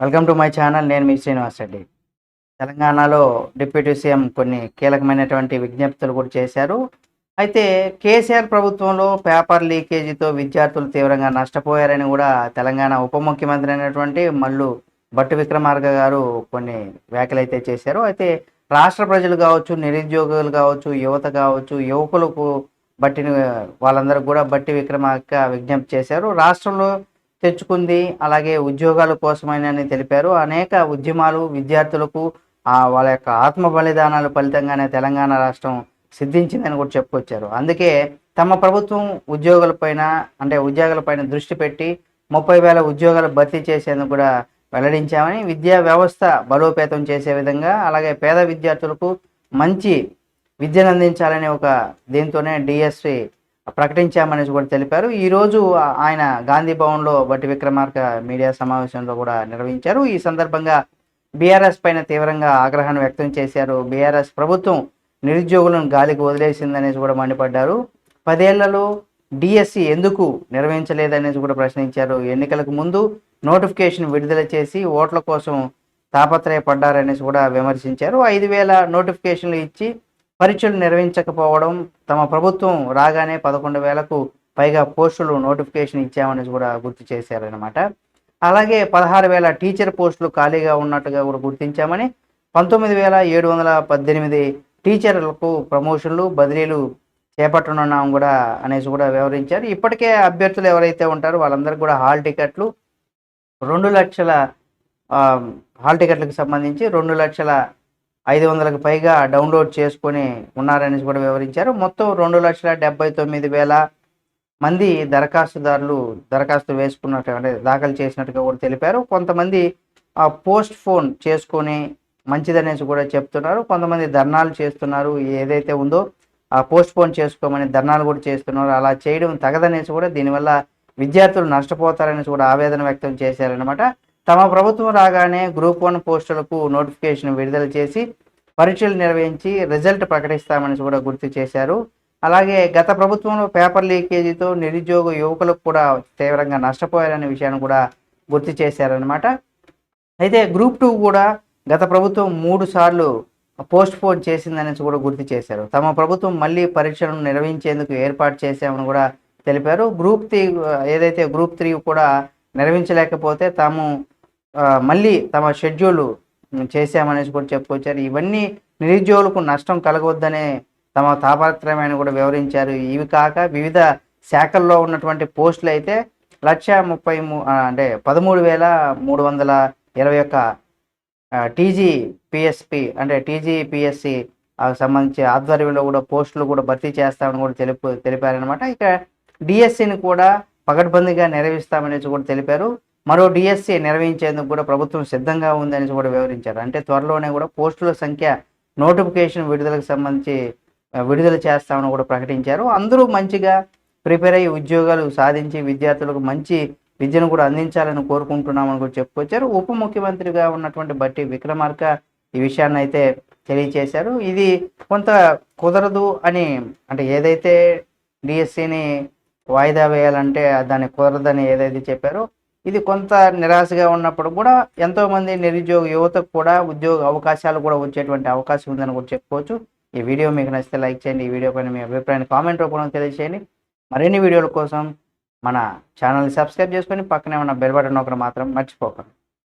Welcome to my channel నేను మీ శ్రీనివాస్ రెడ్డి. తెలంగాణలో deputy CM కొన్ని కీలకమైనటువంటి విజ్ఞప్తులు కూడా చేశారు. అయితే కేసీఆర్ ప్రభుత్వంలో పేపర్ లీకేజీతో విద్యార్థులు తీవ్రంగా నష్టపోయారని కూడా తెలంగాణ ఉప ముఖ్యమంత్రి అయినటువంటి మల్లు భట్టు విక్రమార్క గారు కొన్ని వ్యాఖ్యలు అయితే చేశారు. అయితే రాష్ట్ర ప్రజలు కావచ్చు నిరుద్యోగులు కావచ్చు యువత కావచ్చు యువకులకు బట్టిని వాళ్ళందరూ కూడా బట్టి విక్రమార్క విజ్ఞప్తి చేశారు. రాష్ట్రంలో తెచ్చుకుంది. అలాగే ఉద్యోగాల కోసమైనని తెలిపారు. అనేక ఉద్యమాలు విద్యార్థులకు వాళ్ళ యొక్క ఆత్మ బలిదానాల ఫలితంగానే తెలంగాణ రాష్ట్రం సిద్ధించిందని కూడా చెప్పుకొచ్చారు. అందుకే తమ ప్రభుత్వం ఉద్యోగులపైన అంటే ఉద్యోగులపైన దృష్టి పెట్టి ముప్పై వేల ఉద్యోగాలు భర్తీ చేసేందుకు కూడా వెల్లడించామని విద్యా వ్యవస్థ బలోపేతం చేసే విధంగా అలాగే పేద విద్యార్థులకు మంచి విద్యను అందించాలనే ఒక దీంతోనే డిఎస్సి ప్రకటించామని కూడా తెలిపారు. ఈరోజు ఆయన గాంధీ భవన్లో బట్టి విక్రమార్క మీడియా సమావేశంలో కూడా నిర్వహించారు. ఈ సందర్భంగా బీఆర్ఎస్ పైన తీవ్రంగా ఆగ్రహాన్ని వ్యక్తం చేశారు. బీఆర్ఎస్ ప్రభుత్వం నిరుద్యోగులను గాలికి వదిలేసిందనేసి కూడా మండిపడ్డారు. పదేళ్ళలో డిఎస్సి ఎందుకు నిర్వహించలేదనేసి కూడా ప్రశ్నించారు. ఎన్నికలకు ముందు నోటిఫికేషన్ విడుదల చేసి ఓట్ల కోసం తాపత్రయపడ్డారనేసి కూడా విమర్శించారు. ఐదు వేల నోటిఫికేషన్లు ఇచ్చి పరీక్షలు నిర్వహించకపోవడం తమ ప్రభుత్వం రాగానే పదకొండు వేలకు పైగా పోస్టులు నోటిఫికేషన్ ఇచ్చామని కూడా గుర్తు చేశారనమాట అలాగే పదహారు వేల టీచర్ పోస్టులు ఖాళీగా ఉన్నట్టుగా కూడా గుర్తించామని పంతొమ్మిది వేల ఏడు వందల పద్దెనిమిది టీచర్లకు ప్రమోషన్లు బదిలీలు చేపట్టనున్నాం కూడా అనేసి కూడా వివరించారు. ఇప్పటికే అభ్యర్థులు ఎవరైతే ఉంటారో వాళ్ళందరికీ కూడా హాల్ టికెట్లు రెండు లక్షల హాల్ టికెట్లకు సంబంధించి రెండు లక్షల ఐదు వందలకు పైగా డౌన్లోడ్ చేసుకొని ఉన్నారని కూడా వివరించారు. మొత్తం రెండు లక్షల డెబ్బై తొమ్మిది వేల మంది దరఖాస్తుదారులు దరఖాస్తు వేసుకున్నట్టు అంటే దాఖలు చేసినట్టుగా కూడా తెలిపారు. కొంతమంది ఆ పోస్ట్ ఫోన్ చేసుకొని మంచిదనేసి కూడా చెప్తున్నారు. కొంతమంది ధర్నాలు చేస్తున్నారు. ఏదైతే ఉందో ఆ పోస్ట్ పోన్ చేసుకోమని ధర్నాలు కూడా చేస్తున్నారు. అలా చేయడం తగదనేసి కూడా దీనివల్ల విద్యార్థులు నష్టపోతారనేసి కూడా ఆవేదన వ్యక్తం చేశారనమాట తమ ప్రభుత్వం రాగానే గ్రూప్ వన్ పోస్టులకు నోటిఫికేషన్ విడుదల చేసి పరీక్షలు నిర్వహించి రిజల్ట్ ప్రకటిస్తామని కూడా గుర్తు చేశారు. అలాగే గత ప్రభుత్వంలో పేపర్ లీకేజీతో నిరుద్యోగ యువకులకు కూడా తీవ్రంగా నష్టపోయారనే విషయాన్ని కూడా గుర్తు చేశారనమాట అయితే గ్రూప్ టూ కూడా గత ప్రభుత్వం మూడు సార్లు పోస్ట్ పోన్ చేసిందని కూడా గుర్తు చేశారు. తమ ప్రభుత్వం మళ్ళీ పరీక్షలను నిర్వహించేందుకు ఏర్పాటు చేశామని కూడా తెలిపారు. గ్రూప్ త్రీ ఏదైతే గ్రూప్ త్రీ కూడా నిర్వహించలేకపోతే తాము మళ్ళీ తమ షెడ్యూల్ చేశామనేసి కూడా చెప్పుకొచ్చారు. ఇవన్నీ నిరుద్యోగులకు నష్టం కలగవద్దనే తమ తాపత్రయమైన కూడా వివరించారు. ఇవి కాక వివిధ శాఖల్లో ఉన్నటువంటి పోస్టులు అయితే లక్ష ముప్పై అంటే పదమూడు వేల మూడు వందల ఇరవై ఒక్క టీజీ పిఎస్పి అంటే టీజీ పిఎస్సి సంబంధించి ఆధ్వర్యంలో కూడా పోస్టులు కూడా భర్తీ చేస్తామని కూడా తెలుపు తెలిపారనమాట ఇక డిఎస్సిని కూడా పకడ్బందీగా నిర్వహిస్తామనేసి కూడా తెలిపారు. మరో డిఎస్సి నిర్వహించేందుకు కూడా ప్రభుత్వం సిద్ధంగా ఉందని కూడా వివరించారు. అంటే త్వరలోనే కూడా పోస్టుల సంఖ్య నోటిఫికేషన్ విడుదలకు సంబంధించి విడుదల చేస్తామని కూడా ప్రకటించారు. అందరూ మంచిగా ప్రిపేర్ అయ్యి ఉద్యోగాలు సాధించి విద్యార్థులకు మంచి విద్యను కూడా అందించాలని కోరుకుంటున్నామని కూడా చెప్పుకొచ్చారు. ఉప ముఖ్యమంత్రిగా ఉన్నటువంటి బట్టి విక్రమార్క ఈ విషయాన్ని అయితే తెలియచేశారు. ఇది కొంత కుదరదు అని అంటే ఏదైతే డిఎస్సిని వాయిదా వేయాలంటే దాన్ని కుదరదని ఏదైతే చెప్పారో ఇది కొంత నిరాశగా ఉన్నప్పుడు కూడా ఎంతోమంది నిరుద్యోగ యువతకు కూడా ఉద్యోగ అవకాశాలు కూడా వచ్చేటువంటి అవకాశం ఉందని కూడా చెప్పుకోవచ్చు. ఈ వీడియో మీకు నచ్చితే లైక్ చేయండి. ఈ వీడియో పైన మీ అభిప్రాయాన్ని కామెంట్ రూపంలో తెలియజేయండి. మరిన్ని వీడియోల కోసం మన ఛానల్ని సబ్స్క్రైబ్ చేసుకొని పక్కనే ఉన్న బెల్ బటన్ ఒకటి మాత్రం మర్చిపోకండి.